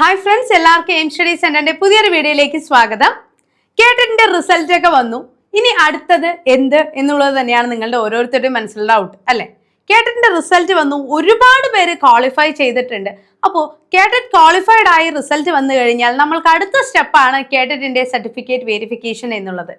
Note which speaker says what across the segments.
Speaker 1: Hi friends എല്ലാവർക്കും Aim study സെന്ററിന്റെ പുതിയൊരു വീഡിയോയിലേക്ക് സ്വാഗതം. കേട്ടിന്റെ റിസൾട്ട് ഒക്കെ വന്നു. ഇനി അടുത്തത് എന്ത് എന്നുള്ളത് തന്നെയാണ് നിങ്ങളുടെ ഓരോരുത്തരുടെയും മനസ്സിലുള്ള ഡൗട്ട് അല്ലെ? കേട്ടിന്റെ റിസൾട്ട് വന്നു. ഒരുപാട് പേര് ക്വാളിഫൈ ചെയ്തിട്ടുണ്ട്. അപ്പോൾ കേട്ടറ്റ് ക്വാളിഫൈഡ് ആയി റിസൾട്ട് വന്നു കഴിഞ്ഞാൽ നമ്മൾക്ക് അടുത്ത സ്റ്റെപ്പാണ് കേട്ടറ്റിന്റെ സർട്ടിഫിക്കറ്റ് വെരിഫിക്കേഷൻ എന്നുള്ളത്.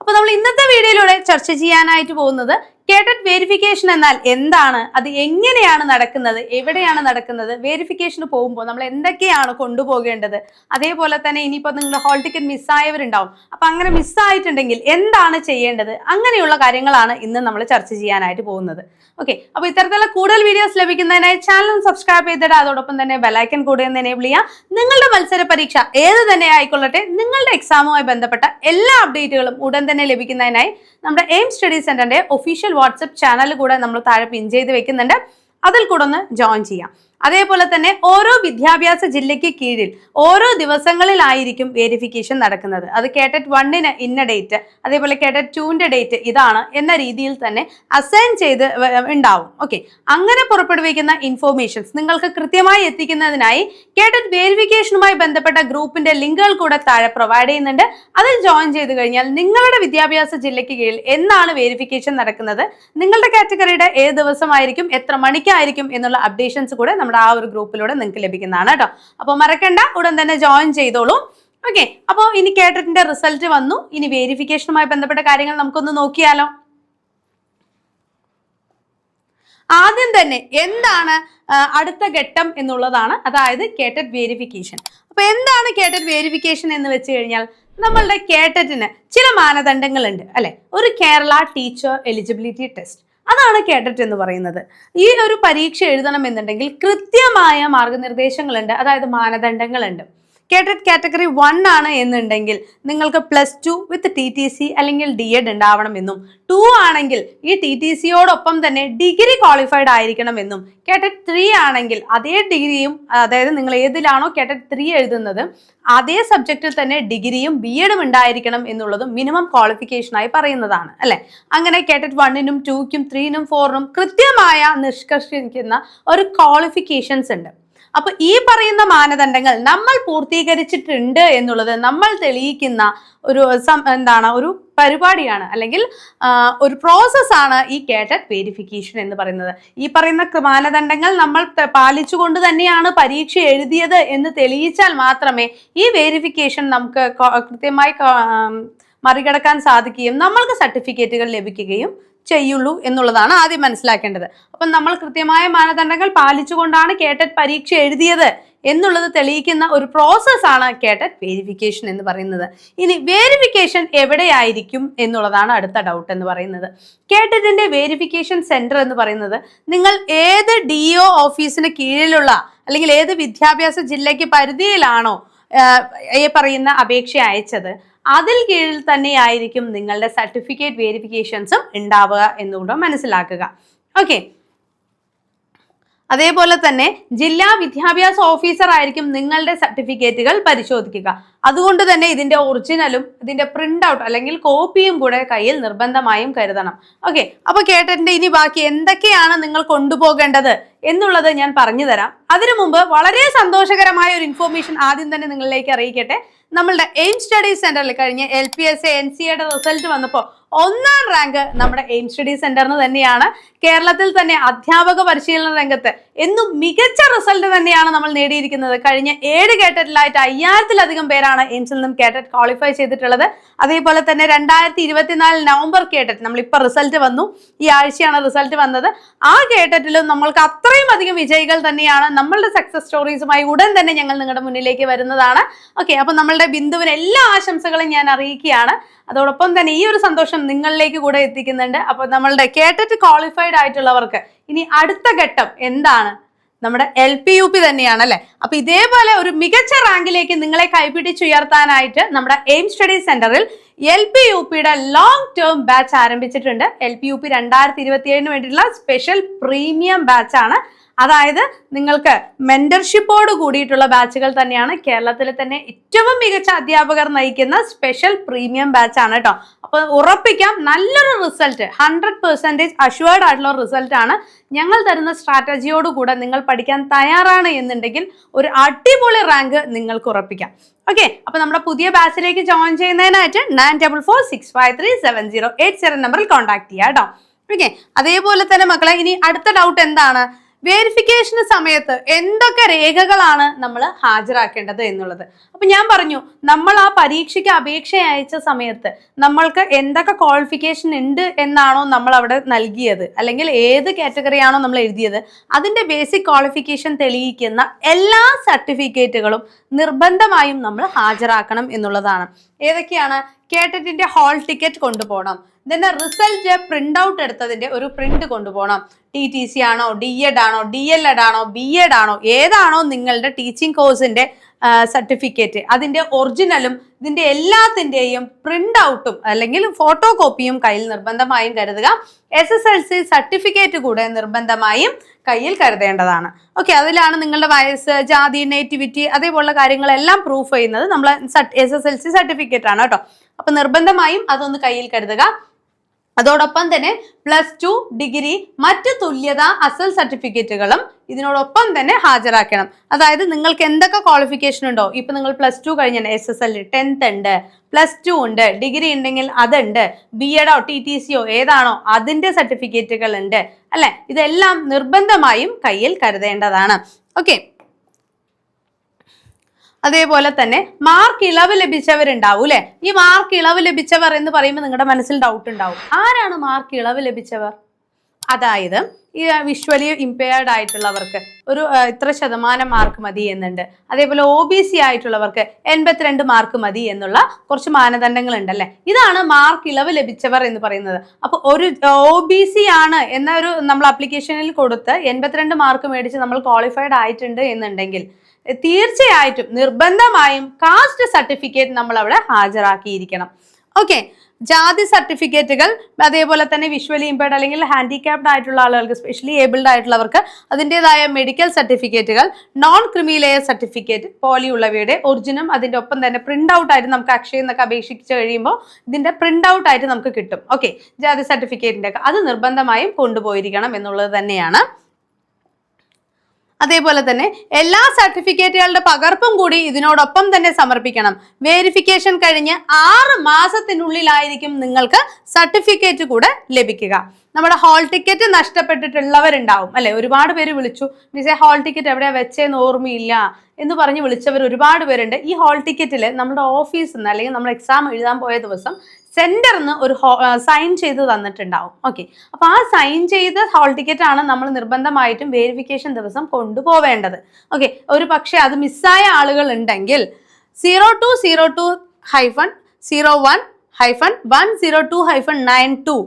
Speaker 1: അപ്പോൾ നമ്മൾ ഇന്നത്തെ വീഡിയോയിലൂടെ ചർച്ച ചെയ്യാനായിട്ട് പോകുന്നത് കേട്ടറ്റ് വെരിഫിക്കേഷൻ എന്നാൽ എന്താണ്? അത് എങ്ങനെയാണ് നടക്കുന്നത്? എവിടെയാണ് നടക്കുന്നത്? വെരിഫിക്കേഷന് പോകുമ്പോൾ നമ്മൾ എന്തൊക്കെയാണ് കൊണ്ടുപോകേണ്ടത്? അതേപോലെ തന്നെ ഇനിയിപ്പോൾ നിങ്ങൾ ഹോൾ ടിക്കറ്റ് മിസ്സായവരുണ്ടാവും അപ്പം അങ്ങനെ മിസ്സായിട്ടുണ്ടെങ്കിൽ എന്താണ് ചെയ്യേണ്ടത്? അങ്ങനെയുള്ള കാര്യങ്ങളാണ് ഇന്ന് നമ്മൾ ചർച്ച ചെയ്യാനായിട്ട് പോകുന്നത്. ഓക്കെ അപ്പോൾ ഇത്തരത്തിലുള്ള കൂടുതൽ വീഡിയോസ് ലഭിക്കുന്നതിനായി ചാനൽ സബ്സ്ക്രൈബ് ചെയ്തിട്ട് അതോടൊപ്പം തന്നെ ബെലൈക്കൻ കൂടെ ഒന്ന് എനേബിൾ ചെയ്യാം. നിങ്ങളുടെ മത്സര പരീക്ഷ ഏത് തന്നെ ആയിക്കൊള്ളട്ടെ നിങ്ങളുടെ എക്സാമുമായി ബന്ധപ്പെട്ട എല്ലാ അപ്ഡേറ്റുകളും ഉടൻ തന്നെ ലഭിക്കുന്നതിനായി നമ്മുടെ എയിം സ്റ്റഡി സെന്ററിന്റെ ഒഫീഷ്യൽ വാട്സപ്പ് ചാനൽ കൂടെ നമ്മൾ താഴെ പിൻ ചെയ്ത് വെക്കുന്നുണ്ട്. അതിൽ കൂടെ ഒന്ന് ജോയിൻ ചെയ്യാം. അതേപോലെ തന്നെ ഓരോ വിദ്യാഭ്യാസ ജില്ലയ്ക്ക് കീഴിൽ ഓരോ ദിവസങ്ങളിലായിരിക്കും വേരിഫിക്കേഷൻ നടക്കുന്നത്. അത് കേട്ടറ്റ് വണ്ണിന് ഇന്ന ഡേറ്റ് അതേപോലെ കേട്ടറ്റ് ടുവിന്റെ ഡേറ്റ് ഇതാണ് എന്ന രീതിയിൽ തന്നെ അസൈൻ ചെയ്ത് ഉണ്ടാവും. ഓക്കെ അങ്ങനെ പുറപ്പെടുവിക്കുന്ന ഇൻഫോർമേഷൻസ് നിങ്ങൾക്ക് കൃത്യമായി എത്തിക്കുന്നതിനായി കേട്ടറ്റ് വേരിഫിക്കേഷനുമായി ബന്ധപ്പെട്ട ഗ്രൂപ്പിന്റെ ലിങ്കുകൾ കൂടെ താഴെ പ്രൊവൈഡ് ചെയ്യുന്നുണ്ട്. അതിൽ ജോയിൻ ചെയ്ത് കഴിഞ്ഞാൽ നിങ്ങളുടെ വിദ്യാഭ്യാസ ജില്ലയ്ക്ക് കീഴിൽ എന്നാണ് വേരിഫിക്കേഷൻ നടക്കുന്നത്. നിങ്ങളുടെ കാറ്റഗറിയുടെ ഏത് ദിവസമായിരിക്കും എത്ര മണിക്കായിരിക്കും എന്നുള്ള അപ്ഡേഷൻസ് കൂടെ നമ്മുടെ ആ ഒരു ഗ്രൂപ്പിലൂടെ നിങ്ങൾക്ക് ലഭിക്കുന്നതാണ് കേട്ടോ. അപ്പോൾ മറക്കണ്ട ഉടൻ തന്നെ ജോയിൻ ചെയ്തോളൂ. ഓക്കെ അപ്പോൾ ഇനി കേട്ടറ്റിന്റെ റിസൾട്ട് വന്നു. ഇനി വേരിഫിക്കേഷനുമായി ബന്ധപ്പെട്ട കാര്യങ്ങൾ നമുക്കൊന്ന് നോക്കിയാലോ. ആദ്യം തന്നെ എന്താണ് അടുത്ത ഘട്ടം എന്നുള്ളതാണ് അതായത് കേട്ടറ്റ് വേരിഫിക്കേഷൻ അപ്പൊ എന്താണ് കേട്ടറ്റ് വേരിഫിക്കേഷൻ എന്ന് വെച്ച് കഴിഞ്ഞാൽ നമ്മളുടെ കേട്ടറ്റിന് ചില മാനദണ്ഡങ്ങളുണ്ട് അല്ലെ? ഒരു കേരള ടീച്ചർ എലിജിബിലിറ്റി ടെസ്റ്റ് അതാണ് കേഡറ്റ് എന്ന് പറയുന്നത്. ഈ ഒരു പരീക്ഷ എഴുതണമെന്നുണ്ടെങ്കിൽ കൃത്യമായ മാർഗനിർദ്ദേശങ്ങളുണ്ട്. അതായത് മാനദണ്ഡങ്ങളുണ്ട്. കേട്ടറ്റ് കാറ്റഗറി വൺ ആണ് എന്നുണ്ടെങ്കിൽ നിങ്ങൾക്ക് plus two with T T C അല്ലെങ്കിൽ ഡി എഡ് ഉണ്ടാവണമെന്നും ടു ആണെങ്കിൽ ഈ ടി ടി സിയോടൊപ്പം തന്നെ ഡിഗ്രി ക്വാളിഫൈഡ് ആയിരിക്കണമെന്നും കേട്ടറ്റ് ത്രീ ആണെങ്കിൽ അതേ ഡിഗ്രിയും അതായത് നിങ്ങൾ ഏതിലാണോ കേട്ടറ്റ് ത്രീ എഴുതുന്നത് അതേ സബ്ജക്റ്റിൽ തന്നെ ഡിഗ്രിയും ബി എഡും ഉണ്ടായിരിക്കണം എന്നുള്ളതും മിനിമം ക്വാളിഫിക്കേഷനായി പറയുന്നതാണ് അല്ലെ? അങ്ങനെ കേട്ടറ്റ് വണ്ണിനും ടൂക്കും ത്രീനും ഫോറിനും കൃത്യമായ നിഷ്കർഷിക്കുന്ന ഒരു ക്വാളിഫിക്കേഷൻസ് ഉണ്ട്. അപ്പൊ ഈ പറയുന്ന മാനദണ്ഡങ്ങൾ നമ്മൾ പൂർത്തീകരിച്ചിട്ടുണ്ട് എന്നുള്ളത് നമ്മൾ തെളിയിക്കുന്ന ഒരു എന്താണ് ഒരു പരിപാടിയാണ് അല്ലെങ്കിൽ ഒരു പ്രോസസ്സാണ് ഈ കേട്ടറ്റ് വേരിഫിക്കേഷൻ എന്ന് പറയുന്നത്. ഈ പറയുന്ന മാനദണ്ഡങ്ങൾ നമ്മൾ പാലിച്ചുകൊണ്ട് തന്നെയാണ് പരീക്ഷ എഴുതിയത് എന്ന് തെളിയിച്ചാൽ മാത്രമേ ഈ വേരിഫിക്കേഷൻ നമുക്ക് കൃത്യമായി മറികടക്കാൻ സാധിക്കുകയും നമ്മൾക്ക് സർട്ടിഫിക്കറ്റുകൾ ലഭിക്കുകയും ചെയ്യുള്ളൂ എന്നുള്ളതാണ് ആദ്യം മനസ്സിലാക്കേണ്ടത്. അപ്പം നമ്മൾ കൃത്യമായ മാനദണ്ഡങ്ങൾ പാലിച്ചുകൊണ്ടാണ് കേട്ടറ്റ് പരീക്ഷ എഴുതിയത് എന്നുള്ളത് തെളിയിക്കുന്ന ഒരു പ്രോസസ്സാണ് കേട്ടറ്റ് വേരിഫിക്കേഷൻ എന്ന് പറയുന്നത്. ഇനി വേരിഫിക്കേഷൻ എവിടെയായിരിക്കും എന്നുള്ളതാണ് അടുത്ത ഡൗട്ട് എന്ന് പറയുന്നത്. കേട്ടറ്റിന്റെ വേരിഫിക്കേഷൻ സെന്റർ എന്ന് പറയുന്നത് നിങ്ങൾ ഏത് ഡി ഒ ഓഫീസിന് കീഴിലുള്ള അല്ലെങ്കിൽ ഏത് വിദ്യാഭ്യാസ ജില്ലയ്ക്ക് പരിധിയിലാണോ ഈ പറയുന്ന അപേക്ഷ അയച്ചത്. അതിൽ കീഴിൽ തന്നെയായിരിക്കും നിങ്ങളുടെ സർട്ടിഫിക്കറ്റ് വേരിഫിക്കേഷൻസും ഉണ്ടാവുക എന്നുകൂടെ മനസ്സിലാക്കുക. ഓക്കെ. അതേപോലെ തന്നെ ജില്ലാ വിദ്യാഭ്യാസ ഓഫീസർ ആയിരിക്കും നിങ്ങളുടെ സർട്ടിഫിക്കറ്റുകൾ പരിശോധിക്കുക. അതുകൊണ്ട് തന്നെ ഇതിന്റെ ഒറിജിനലും ഇതിന്റെ പ്രിന്റ് ഔട്ട് അല്ലെങ്കിൽ കോപ്പിയും കൂടെ കയ്യിൽ നിർബന്ധമായും കരുതണം. ഓക്കെ അപ്പൊ കേട്ടതിന്റെ ഇനി ബാക്കി എന്തൊക്കെയാണ് നിങ്ങൾ കൊണ്ടുപോകേണ്ടത് എന്നുള്ളത് ഞാൻ പറഞ്ഞു തരാം. അതിനു മുമ്പ് വളരെ സന്തോഷകരമായ ഒരു ഇൻഫോർമേഷൻ ആദ്യം തന്നെ നിങ്ങളിലേക്ക് അറിയിക്കട്ടെ. നമ്മളുടെ എയിം സ്റ്റഡീസ് സെന്ററിൽ കഴിഞ്ഞ L P S N C എയുടെ റിസൾട്ട് വന്നപ്പോൾ ഒന്നാം റാങ്ക് നമ്മുടെ എയിം സ്റ്റഡി സെന്ററിന് തന്നെയാണ്. കേരളത്തിൽ തന്നെ അധ്യാപക പരിശീലന രംഗത്ത് എന്നും മികച്ച റിസൾട്ട് തന്നെയാണ് നമ്മൾ നേടിയിരിക്കുന്നത്. കഴിഞ്ഞ ഏഴ് കേട്ടറ്റിലായിട്ട് അയ്യായിരത്തിലധികം പേരാണ് എയിംസിൽ നിന്നും കേട്ടറ്റ് ക്വാളിഫൈ ചെയ്തിട്ടുള്ളത്. അതേപോലെ തന്നെ രണ്ടായിരത്തി ഇരുപത്തിനാല് നവംബർ കേട്ടറ്റ് നമ്മളിപ്പോൾ റിസൾട്ട് വന്നു. ഈ ആഴ്ചയാണ് റിസൾട്ട് വന്നത്. ആ കേട്ടറ്റിലും നമ്മൾക്ക് അത്രയും അധികം വിജയികൾ തന്നെയാണ്. നമ്മളുടെ സക്സസ് സ്റ്റോറീസുമായി ഉടൻ തന്നെ ഞങ്ങൾ നിങ്ങളുടെ മുന്നിലേക്ക് വരുന്നതാണ്. ഓക്കെ അപ്പൊ നമ്മളുടെ ബിന്ദുവിന് എല്ലാ ആശംസകളും ഞാൻ അറിയിക്കുകയാണ്. അതോടൊപ്പം തന്നെ ഈ ഒരു സന്തോഷം നിങ്ങളിലേക്ക് കൂടെ എത്തിക്കുന്നുണ്ട്. അപ്പോൾ നമ്മളുടെ കേട്ടിട്ട് ക്വാളിഫൈഡ് ആയിട്ടുള്ളവർക്ക് ഇനി അടുത്ത ഘട്ടം എന്താണ്? നമ്മുടെ എൽ പി യു പി തന്നെയാണ് അല്ലെ? അപ്പൊ ഇതേപോലെ ഒരു മികച്ച റാങ്കിലേക്ക് നിങ്ങളെ കൈപിടിച്ചുയർത്താനായിട്ട് നമ്മുടെ എയിം സ്റ്റഡി സെന്ററിൽ എൽ പി യു പിയുടെ ലോങ് ടേം ബാച്ച് ആരംഭിച്ചിട്ടുണ്ട്. എൽ പി യു പി രണ്ടായിരത്തി ഇരുപത്തി ഏഴിന് വേണ്ടിയിട്ടുള്ള സ്പെഷ്യൽ പ്രീമിയം ബാച്ച് ആണ്. അതായത് നിങ്ങൾക്ക് മെന്റർഷിപ്പോട് കൂടിയിട്ടുള്ള ബാച്ചുകൾ തന്നെയാണ് കേരളത്തിലെ തന്നെ ഏറ്റവും മികച്ച അധ്യാപകർ നയിക്കുന്ന സ്പെഷ്യൽ പ്രീമിയം ബാച്ച് ആണ് കേട്ടോ അപ്പൊ ഉറപ്പിക്കാം നല്ലൊരു റിസൾട്ട് ഹൺഡ്രഡ് പെർസെന്റേജ് അഷ്വേർഡ് ആയിട്ടുള്ള റിസൾട്ട് ആണ്. ഞങ്ങൾ തരുന്ന സ്ട്രാറ്റജിയോട് കൂടെ നിങ്ങൾ പഠിക്കാൻ തയ്യാറാണ് എന്നുണ്ടെങ്കിൽ ഒരു അടിപൊളി റാങ്ക് നിങ്ങൾക്ക് ഉറപ്പിക്കാം. ഓക്കെ അപ്പൊ നമ്മുടെ പുതിയ ബാച്ചിലേക്ക് join ചെയ്യുന്നതിനായിട്ട് nine double four six five three seven zero eight seven നമ്പറിൽ കോൺടാക്ട് ചെയ്യാം കേട്ടോ ഓക്കെ അതേപോലെ തന്നെ മക്കളെ ഇനി അടുത്ത ഡൗട്ട് എന്താണ്? വേരിഫിക്കേഷന് സമയത്ത് എന്തൊക്കെ രേഖകളാണ് നമ്മൾ ഹാജരാക്കേണ്ടത് എന്നുള്ളത്. അപ്പൊ ഞാൻ പറഞ്ഞു നമ്മൾ ആ പരീക്ഷയ്ക്ക് അപേക്ഷ അയച്ച സമയത്ത് നമ്മൾക്ക് എന്തൊക്കെ ക്വാളിഫിക്കേഷൻ ഉണ്ട് എന്നാണോ നമ്മൾ അവിടെ നൽകിയത് അല്ലെങ്കിൽ ഏത് കാറ്റഗറിയാണോ നമ്മൾ എഴുതിയത് അതിന്റെ ബേസിക് ക്വാളിഫിക്കേഷൻ തെളിയിക്കുന്ന എല്ലാ സർട്ടിഫിക്കറ്റുകളും നിർബന്ധമായും നമ്മൾ ഹാജരാക്കണം എന്നുള്ളതാണ്. ഏതൊക്കെയാണ്? കേട്ടറ്റിന്റെ ഹാൾ ടിക്കറ്റ് കൊണ്ടുപോകണം ഇതിന്റെ റിസൾട്ട് പ്രിന്റ് ഔട്ട് എടുത്തതിന്റെ ഒരു പ്രിന്റ് കൊണ്ടുപോകണം. ടി ടി സി ആണോ ഡി എഡ് ആണോ ഡി എൽ എഡ് ആണോ ബി എഡ് ആണോ ഏതാണോ നിങ്ങളുടെ ടീച്ചിങ് കോഴ്സിന്റെ സർട്ടിഫിക്കറ്റ് അതിന്റെ ഒറിജിനലും ഇതിന്റെ എല്ലാത്തിന്റെയും പ്രിന്റ് ഔട്ടും അല്ലെങ്കിൽ ഫോട്ടോ കോപ്പിയും കയ്യിൽ നിർബന്ധമായും കരുതുക. S S L C certificate കൂടെ നിർബന്ധമായും കയ്യിൽ കരുതേണ്ടതാണ്. ഓക്കെ അതിലാണ് നിങ്ങളുടെ വയസ്സ് ജാതി നേറ്റിവിറ്റി അതേപോലുള്ള കാര്യങ്ങളെല്ലാം പ്രൂഫ് ചെയ്യുന്നത്. നമ്മൾ S S L C certificate ആണ് കേട്ടോ. അപ്പൊ നിർബന്ധമായും അതൊന്ന് കയ്യിൽ കരുതുക. അതോടൊപ്പം തന്നെ പ്ലസ് ടു ഡിഗ്രി മറ്റ് തുല്യത അസൽ സർട്ടിഫിക്കറ്റുകളും ഇതിനോടൊപ്പം തന്നെ ഹാജരാക്കണം. അതായത് നിങ്ങൾക്ക് എന്തൊക്കെ ക്വാളിഫിക്കേഷൻ ഉണ്ടോ? ഇപ്പൊ നിങ്ങൾ പ്ലസ് ടു കഴിഞ്ഞ എസ് എസ് എൽ ടെൻത്ത് ഉണ്ട് പ്ലസ് ടു ഉണ്ട് ഡിഗ്രി ഉണ്ടെങ്കിൽ അതുണ്ട് ബി എഡോ ടി ടി സിയോ ഏതാണോ അതിന്റെ സർട്ടിഫിക്കറ്റുകൾ ഉണ്ട് അല്ലെ? ഇതെല്ലാം നിർബന്ധമായും കയ്യിൽ കരുതേണ്ടതാണ്. ഓക്കെ അതേപോലെ തന്നെ മാർക്ക് ഇളവ് ലഭിച്ചവരുണ്ടാവും അല്ലെ ഈ മാർക്ക് ഇളവ് ലഭിച്ചവർ എന്ന് പറയുമ്പോൾ നിങ്ങളുടെ മനസ്സിൽ ഡൗട്ട് ഉണ്ടാവും. ആരാണ് മാർക്ക് ഇളവ് ലഭിച്ചവർ? അതായത് ഈ വിഷ്വലി ഇമ്പയർഡ് ആയിട്ടുള്ളവർക്ക് ഒരു ഇത്ര ശതമാനം മാർക്ക് മതി എന്നുണ്ട്. അതേപോലെ ഒ ബി സി ആയിട്ടുള്ളവർക്ക് എൺപത്തിരണ്ട് മാർക്ക് മതി എന്നുള്ള കുറച്ച് മാനദണ്ഡങ്ങൾ ഉണ്ടല്ലേ ഇതാണ് മാർക്ക് ഇളവ് ലഭിച്ചവർ എന്ന് പറയുന്നത്. അപ്പോൾ ഒരു ഒ ബി സി ആണ് എന്ന ഒരു നമ്മൾ അപ്ലിക്കേഷനിൽ കൊടുത്ത് എൺപത്തിരണ്ട് മാർക്ക് മേടിച്ച് നമ്മൾ ക്വാളിഫൈഡ് ആയിട്ടുണ്ട് എന്നുണ്ടെങ്കിൽ തീർച്ചയായിട്ടും നിർബന്ധമായും കാസ്റ്റ് സർട്ടിഫിക്കറ്റ് നമ്മൾ അവിടെ ഹാജരാക്കിയിരിക്കണം. ഓക്കെ ജാതി സർട്ടിഫിക്കറ്റുകൾ അതേപോലെ തന്നെ വിഷ്വലി ഇമ്പേർഡ് അല്ലെങ്കിൽ ഹാൻഡിക്യാപ്ഡ് ആയിട്ടുള്ള ആളുകൾക്ക് സ്പെഷ്യലി ഏബിൾഡ് ആയിട്ടുള്ളവർക്ക് അതിന്റെതായ മെഡിക്കൽ സർട്ടിഫിക്കറ്റുകൾ നോൺ ക്രിമിലെയർ സർട്ടിഫിക്കറ്റ് പോലെയുള്ളവയുടെ ഒറിജിനും അതിന്റെ ഒപ്പം തന്നെ പ്രിന്റ് ഔട്ട് ആയിട്ട് നമുക്ക് അക്ഷയ എന്നൊക്കെ അപേക്ഷിച്ച് കഴിയുമ്പോൾ ഇതിന്റെ പ്രിന്റ് ഔട്ട് ആയിട്ട് നമുക്ക് കിട്ടും. ഓക്കെ ജാതി സർട്ടിഫിക്കറ്റിന്റെ അത് നിർബന്ധമായും കൊണ്ടുപോയിരിക്കണം എന്നുള്ളത് തന്നെയാണ്. അതേപോലെ തന്നെ എല്ലാ സർട്ടിഫിക്കറ്റുകളുടെ പകർപ്പും കൂടി ഇതിനോടൊപ്പം തന്നെ സമർപ്പിക്കണം. വേരിഫിക്കേഷൻ കഴിഞ്ഞ് ആറ് മാസത്തിനുള്ളിലായിരിക്കും നിങ്ങൾക്ക് സർട്ടിഫിക്കറ്റ് കൂടെ ലഭിക്കുക. നമ്മുടെ ഹാൾ ടിക്കറ്റ് നഷ്ടപ്പെട്ടിട്ടുള്ളവരുണ്ടാവും. അല്ലെ? ഒരുപാട് പേര് വിളിച്ചു മിസ് ഹാൾ ടിക്കറ്റ് എവിടെയാ വെച്ചേന്ന് ഓർമ്മയില്ല? എന്ന് പറഞ്ഞ് വിളിച്ചവർ ഒരുപാട് പേരുണ്ട്. ഈ ഹാൾ ടിക്കറ്റിൽ നമ്മുടെ ഓഫീസിൽ നിന്ന് അല്ലെങ്കിൽ നമ്മൾ എക്സാം എഴുതാൻ പോയ ദിവസം സെന്ററിന്ന് ഒരു സൈൻ ചെയ്ത് തന്നിട്ടുണ്ടാവും. ഓക്കെ അപ്പൊ ആ സൈൻ ചെയ്ത ഹോൾ ടിക്കറ്റ് ആണ് നമ്മൾ നിർബന്ധമായിട്ടും വേരിഫിക്കേഷൻ ദിവസം കൊണ്ടുപോവേണ്ടത്. ഓക്കെ ഒരു പക്ഷേ അത് മിസ്സായ ആളുകൾ ഉണ്ടെങ്കിൽ zero two zero two hyphen zero one hyphen one zero two hyphen nine two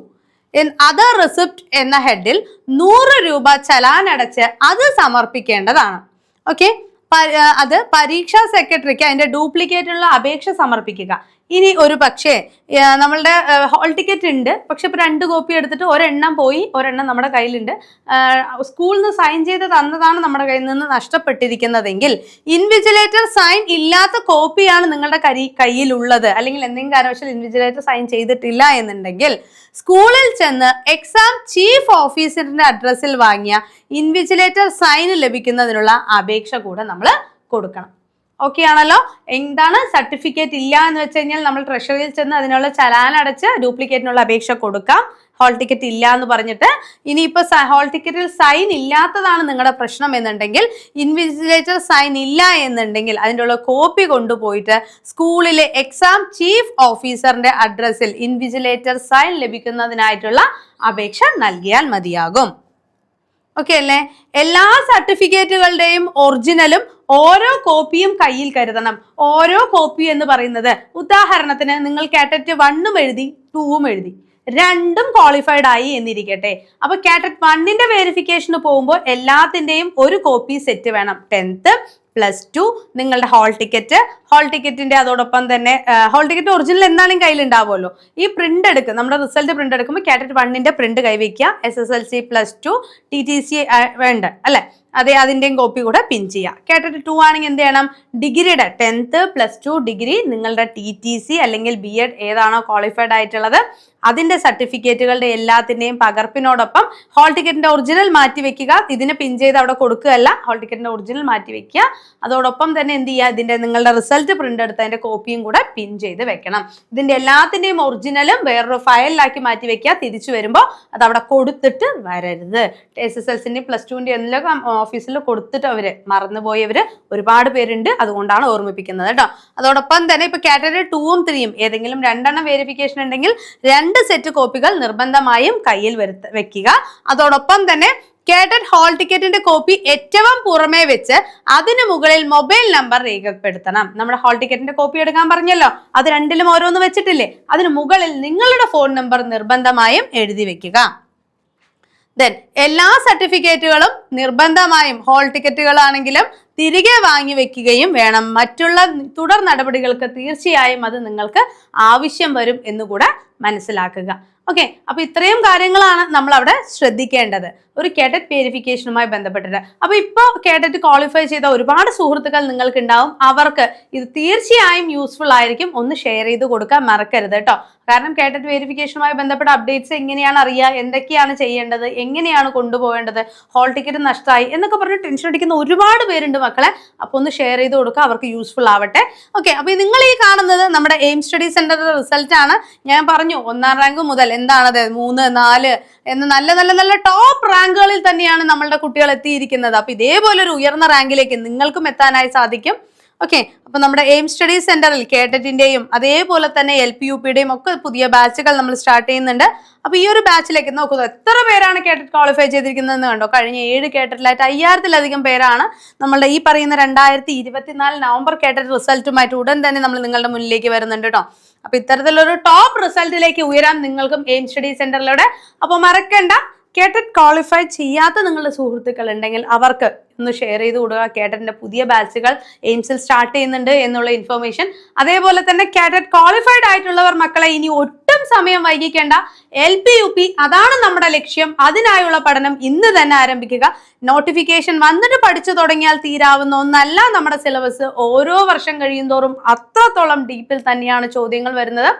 Speaker 1: other receipt എന്ന ഹെഡിൽ നൂറ് രൂപ ചലാനടച്ച് അത് സമർപ്പിക്കേണ്ടതാണ്. ഓക്കെ അത് പരീക്ഷാ സെക്രട്ടറിക്ക് അതിന്റെ ഡ്യൂപ്ലിക്കേറ്റ് ഉള്ള അപേക്ഷ സമർപ്പിക്കുക. ഇനി ഒരു പക്ഷേ നമ്മളുടെ ഹോൾ ടിക്കറ്റ് ഉണ്ട്. പക്ഷെ ഇപ്പൊ രണ്ട് കോപ്പി എടുത്തിട്ട് ഒരെണ്ണം പോയി ഒരെണ്ണം നമ്മുടെ കയ്യിലുണ്ട്. സ്കൂളിൽ നിന്ന് സൈൻ ചെയ്ത് തന്നതാണ് നമ്മുടെ കയ്യിൽ നിന്ന് നഷ്ടപ്പെട്ടിരിക്കുന്നതെങ്കിൽ ഇൻവിജിലേറ്റർ സൈൻ ഇല്ലാത്ത കോപ്പിയാണ് നിങ്ങളുടെ കരി കയ്യിലുള്ളത്. അല്ലെങ്കിൽ എന്തെങ്കിലും കാരണവശാൽ ഇൻവിജിലേറ്റർ സൈൻ ചെയ്തിട്ടില്ല എന്നുണ്ടെങ്കിൽ സ്കൂളിൽ ചെന്ന് എക്സാം ചീഫ് ഓഫീസറിന്റെ അഡ്രസ്സിൽ വാങ്ങിയ ഇൻവിജിലേറ്റർ സൈൻ ലഭിക്കുന്നതിനുള്ള അപേക്ഷ കൂടെ നമ്മൾ കൊടുക്കണം. ഓക്കെ ആണല്ലോ. എന്താണ് സർട്ടിഫിക്കറ്റ് ഇല്ല എന്ന് വെച്ച് കഴിഞ്ഞാൽ നമ്മൾ ട്രഷറിയിൽ ചെന്ന് അതിനുള്ള ചലാൻ അടച്ച് ഡ്യൂപ്ലിക്കേറ്റിനുള്ള അപേക്ഷ കൊടുക്കാം. ഹാൾ ടിക്കറ്റ് ഇല്ല എന്ന് പറഞ്ഞിട്ട്. ഇനിയിപ്പോൾ ഹാൾ ടിക്കറ്റിൽ സൈൻ ഇല്ലാത്തതാണ് നിങ്ങളുടെ പ്രശ്നം എന്നുണ്ടെങ്കിൽ ഇൻവിജിലേറ്റർ സൈൻ ഇല്ല എന്നുണ്ടെങ്കിൽ അതിന്റെ ഉള്ള കോപ്പി കൊണ്ടുപോയിട്ട് സ്കൂളിലെ എക്സാം ചീഫ് ഓഫീസറിന്റെ അഡ്രസ്സിൽ ഇൻവിജിലേറ്റർ സൈൻ ലഭിക്കുന്നതിനായിട്ടുള്ള അപേക്ഷ നൽകിയാൽ മതിയാകും. ഓക്കെ അല്ലേ? എല്ലാ സർട്ടിഫിക്കറ്റുകളുടെയും ഒറിജിനലും ഓരോ കോപ്പിയും കയ്യിൽ കരുതണം. ഓരോ കോപ്പി എന്ന് പറയുന്നത് ഉദാഹരണത്തിന് നിങ്ങൾ കാറ്ററ്റ് വണ്ണും എഴുതി ടൂവും എഴുതി. രണ്ടും ക്വാളിഫൈഡ് ആയി എന്നിരിക്കട്ടെ. അപ്പൊ കാറ്ററ്റ് വണ്ണിന്റെ വെരിഫിക്കേഷന് പോകുമ്പോൾ എല്ലാത്തിന്റെയും ഒരു കോപ്പി സെറ്റ് വേണം. ടെൻത്ത് പ്ലസ് ടു നിങ്ങളുടെ ഹാൾ ടിക്കറ്റ് ഹാൾ ടിക്കറ്റിന്റെ അതോടൊപ്പം തന്നെ ഹാൾ ടിക്കറ്റ് ഒറിജിനൽ എന്താണെങ്കിലും കയ്യിൽ ഉണ്ടാവുമല്ലോ ഈ പ്രിന്റ് എടുക്കുക നമ്മുടെ റിസൾട്ട് പ്രിന്റ് എടുക്കുമ്പോൾ കാറ്ററ്റ് വണ്ണിന്റെ print കൈവയ്ക്കുക. S S L C plus two T T C വേണ്ട അല്ലെ? അതെ അതിന്റെയും കോപ്പി കൂടെ പിൻ ചെയ്യുക. കേട്ടിട്ട് ടു ആണെങ്കിൽ എന്ത് ചെയ്യണം? ഡിഗ്രിയുടെ ടെൻത്ത് പ്ലസ് ടു ഡിഗ്രി നിങ്ങളുടെ ടി ടി സി അല്ലെങ്കിൽ ബി എഡ് ഏതാണോ ക്വാളിഫൈഡ് ആയിട്ടുള്ളത് അതിന്റെ സർട്ടിഫിക്കറ്റുകളുടെ എല്ലാത്തിന്റെയും പകർപ്പിനോടൊപ്പം ഹോൾ ടിക്കറ്റിന്റെ ഒറിജിനൽ മാറ്റി വെക്കുക. ഇതിനെ പിൻ ചെയ്ത് അവിടെ കൊടുക്കുകയല്ല. ഹോൾ ടിക്കറ്റിന്റെ ഒറിജിനൽ മാറ്റി വെക്കുക. അതോടൊപ്പം തന്നെ എന്ത് ചെയ്യുക? ഇതിന്റെ നിങ്ങളുടെ റിസൾട്ട് പ്രിന്റ് എടുത്ത് അതിന്റെ കോപ്പിയും കൂടെ പിൻ ചെയ്ത് വെക്കണം. ഇതിന്റെ എല്ലാത്തിന്റെയും ഒറിജിനലും വേറൊരു ഫയലിലാക്കി മാറ്റി വെക്കുക. തിരിച്ചു വരുമ്പോൾ അത് അവിടെ കൊടുത്തിട്ട് വരരുത്. എസ് എസ് എൽസിന്റെ പ്ലസ് ടുവിന്റെ എല്ലാം ഓഫീസിൽ കൊടുത്തിട്ട് അവർ മറന്നുപോയവര് ഒരുപാട് പേരുണ്ട്. അതുകൊണ്ടാണ് ഓർമ്മിപ്പിക്കുന്നത് കേട്ടോ. അതോടൊപ്പം തന്നെ ഇപ്പൊ കാറ്റഗറി ടൂവും ത്രീയും ഏതെങ്കിലും രണ്ടെണ്ണം വേരിഫിക്കേഷൻ ഉണ്ടെങ്കിൽ സെറ്റ് കോപ്പികൾ നിർബന്ധമായും കയ്യിൽ വരുത്ത വെക്കുക. അതോടൊപ്പം തന്നെ കേട്ടഡ് ഹോൾ ടിക്കറ്റിന്റെ കോപ്പി ഏറ്റവും പുറമേ വെച്ച് അതിനു മുകളിൽ മൊബൈൽ നമ്പർ രേഖപ്പെടുത്തണം. നമ്മുടെ ഹോൾ ടിക്കറ്റിന്റെ കോപ്പി എടുക്കാൻ പറഞ്ഞല്ലോ. അത് രണ്ടിലും ഓരോന്ന് വെച്ചിട്ടില്ലേ? അതിന് മുകളിൽ നിങ്ങളുടെ ഫോൺ നമ്പർ നിർബന്ധമായും എഴുതി വെക്കുക. ദെൻ എല്ലാ സർട്ടിഫിക്കറ്റുകളും നിർബന്ധമായും ഹോൾ ടിക്കറ്റുകളാണെങ്കിലും തിരികെ വാങ്ങി വെക്കുകയും വേണം. മറ്റുള്ള തുടർ നടപടികൾക്ക് തീർച്ചയായും അത് നിങ്ങൾക്ക് ആവശ്യം വരും എന്നുകൂടെ മനസ്സിലാക്കുക. ഓക്കെ അപ്പൊ ഇത്രയും കാര്യങ്ങളാണ് നമ്മൾ അവിടെ ശ്രദ്ധിക്കേണ്ടത്. ഒരു കേഡറ്റ് വേരിഫിക്കേഷനുമായി ബന്ധപ്പെട്ടിട്ട്. അപ്പൊ ഇപ്പോൾ കേഡറ്റ് ക്വാളിഫൈ ചെയ്ത ഒരുപാട് സുഹൃത്തുക്കൾ നിങ്ങൾക്ക് ഉണ്ടാവും അവർക്ക് ഇത് തീർച്ചയായും യൂസ്ഫുൾ ആയിരിക്കും. ഒന്ന് ഷെയർ ചെയ്ത് കൊടുക്കാൻ മറക്കരുത് കേട്ടോ. കാരണം കേഡറ്റ് വേരിഫിക്കേഷനുമായി ബന്ധപ്പെട്ട അപ്ഡേറ്റ്സ് എങ്ങനെയാണ് അറിയുക? എന്തൊക്കെയാണ് ചെയ്യേണ്ടത്? എങ്ങനെയാണ് കൊണ്ടുപോകേണ്ടത്? ഹോൾ ടിക്കറ്റ് നഷ്ടമായി എന്നൊക്കെ പറഞ്ഞ് ടെൻഷൻ അടിക്കുന്ന ഒരുപാട് പേരുണ്ട് മക്കളെ. അപ്പോൾ ഒന്ന് ഷെയർ ചെയ്ത് കൊടുക്കുക. അവർക്ക് യൂസ്ഫുൾ ആവട്ടെ. ഓക്കെ അപ്പോൾ നിങ്ങൾ ഈ കാണുന്നത് നമ്മുടെ എയിം സ്റ്റഡി സെന്ററിന്റെ റിസൾട്ടാണ് ഞാൻ പറഞ്ഞു ഒന്നാം റാങ്ക് മുതൽ എന്താണത്? മൂന്ന് നാല് എന്ന് നല്ല നല്ല നല്ല ടോപ്പ് റാങ്കുകളിൽ തന്നെയാണ് നമ്മളുടെ കുട്ടികൾ എത്തിയിരിക്കുന്നത്. അപ്പൊ ഇതേപോലെ ഒരു ഉയർന്ന റാങ്കിലേക്ക് നിങ്ങൾക്കും എത്താനായി സാധിക്കും. ഓക്കെ അപ്പൊ നമ്മുടെ എയിം സ്റ്റഡി സെന്ററിൽ കേട്ടറ്റിന്റെയും അതേപോലെ തന്നെ എൽ പി യു പിയുടെയും ഒക്കെ പുതിയ ബാച്ചുകൾ നമ്മൾ സ്റ്റാർട്ട് ചെയ്യുന്നുണ്ട്. അപ്പൊ ഈ ഒരു ബാച്ചിലേക്ക് നോക്കുന്നത് എത്ര പേരാണ് കേട്ടറ്റ് ക്വാളിഫൈ ചെയ്തിരിക്കുന്നതെന്ന് കണ്ടോ? കഴിഞ്ഞ ഏഴ് കേട്ടറ്റിലായിട്ട് അയ്യായിരത്തിലധികം പേരാണ്. നമ്മളുടെ ഈ പറയുന്ന രണ്ടായിരത്തി ഇരുപത്തിനാല് നവംബർ കേട്ടറ്റ് റിസൾട്ടുമായിട്ട് ഉടൻ തന്നെ നമ്മൾ നിങ്ങളുടെ മുന്നിലേക്ക് വരുന്നുണ്ട് കേട്ടോ അപ്പൊ ഇത്തരത്തിലൊരു ടോപ്പ് റിസൾട്ടിലേക്ക് ഉയരാൻ നിങ്ങൾക്കും എയിം സ്റ്റഡി സെന്ററിലൂടെ അപ്പൊ മറക്കണ്ട കേട്ടറ്റ് ക്വാളിഫൈ ചെയ്യാത്ത നിങ്ങളുടെ സുഹൃത്തുക്കൾ ഉണ്ടെങ്കിൽ അവർക്ക് ഒന്ന് ഷെയർ ചെയ്ത് കൊടുക്കുക. കേട്ടറ്റിന്റെ പുതിയ ബാച്ചുകൾ എയിംസിൽ സ്റ്റാർട്ട് ചെയ്യുന്നുണ്ട് എന്നുള്ള ഇൻഫർമേഷൻ അതേപോലെ തന്നെ കേട്ടറ്റ് ക്വാളിഫൈഡ് ആയിട്ടുള്ളവർ മക്കളെ ഇനി ഒട്ടും സമയം വൈകിക്കേണ്ട. എൽ പി യു പി അതാണ് നമ്മുടെ ലക്ഷ്യം. അതിനായുള്ള പഠനം ഇന്ന് തന്നെ ആരംഭിക്കുക. നോട്ടിഫിക്കേഷൻ വന്നിട്ട് പഠിച്ചു തുടങ്ങിയാൽ തീരാവുന്ന ഒന്നല്ല നമ്മുടെ സിലബസ് ഓരോ വർഷം കഴിയുന്തോറും അത്രത്തോളം ഡീപ്പിൽ തന്നെയാണ് ചോദ്യങ്ങൾ വരുന്നത്.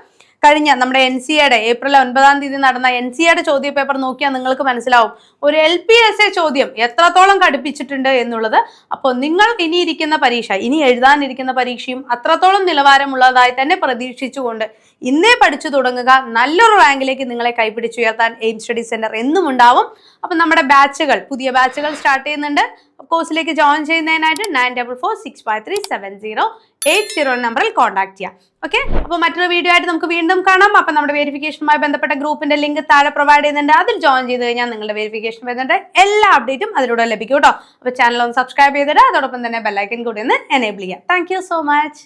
Speaker 1: കഴിഞ്ഞ നമ്മുടെ എൻ സി എയുടെ ഏപ്രിൽ ഒൻപതാം തീയതി നടന്ന എൻ സി എയുടെ ചോദ്യ പേപ്പർ നോക്കിയാൽ നിങ്ങൾക്ക് മനസ്സിലാവും. ഒരു എൽ പി എസ് എ ചോദ്യം എത്രത്തോളം കടുപ്പിച്ചിട്ടുണ്ട് എന്നുള്ളത്. അപ്പോൾ നിങ്ങൾ ഇനി ഇരിക്കുന്ന പരീക്ഷ ഇനി എഴുതാനിരിക്കുന്ന പരീക്ഷയും അത്രത്തോളം നിലവാരമുള്ളതായി തന്നെ പ്രതീക്ഷിച്ചുകൊണ്ട് ഇന്നേ പഠിച്ചു തുടങ്ങുക. നല്ലൊരു റാങ്കിലേക്ക് നിങ്ങളെ കൈപിടിച്ചുയർത്താൻ എയിം സ്റ്റഡി സെന്റർ എന്നും ഉണ്ടാവും. അപ്പം നമ്മുടെ ബാച്ചുകൾ പുതിയ ബാച്ചുകൾ സ്റ്റാർട്ട് ചെയ്യുന്നുണ്ട്. കോഴ്സിലേക്ക് join ചെയ്യുന്നതിനായിട്ട് nine double four six five three seven zero eight zero നമ്പറിൽ കോൺടാക്ട് ചെയ്യാം. ഓക്കെ അപ്പോൾ മറ്റൊരു വീഡിയോ ആയിട്ട് നമുക്ക് വീണ്ടും കാണാം. അപ്പോൾ നമ്മുടെ വെരിഫിക്കേഷനുമായി ബന്ധപ്പെട്ട ഗ്രൂപ്പിന്റെ ലിങ്ക് താഴെ പ്രൊവൈഡ് ചെയ്യുന്നുണ്ട്. അതിൽ ജോയിൻ ചെയ്ത് കഴിഞ്ഞാൽ നിങ്ങളുടെ വെരിഫിക്കേഷൻ വരുന്നുണ്ട്. എല്ലാ അപ്ഡേറ്റും അതിലൂടെ ലഭിക്കും കേട്ടോ. അപ്പോൾ ചാനൽ ഒന്ന് സബ്സ്ക്രൈബ് ചെയ്തിട്ട് അതോടൊപ്പം തന്നെ ബെല്ലൈക്കൻ കൂടി ഒന്ന് എനേബിൾ ചെയ്യാം താങ്ക് സോ മച്ച്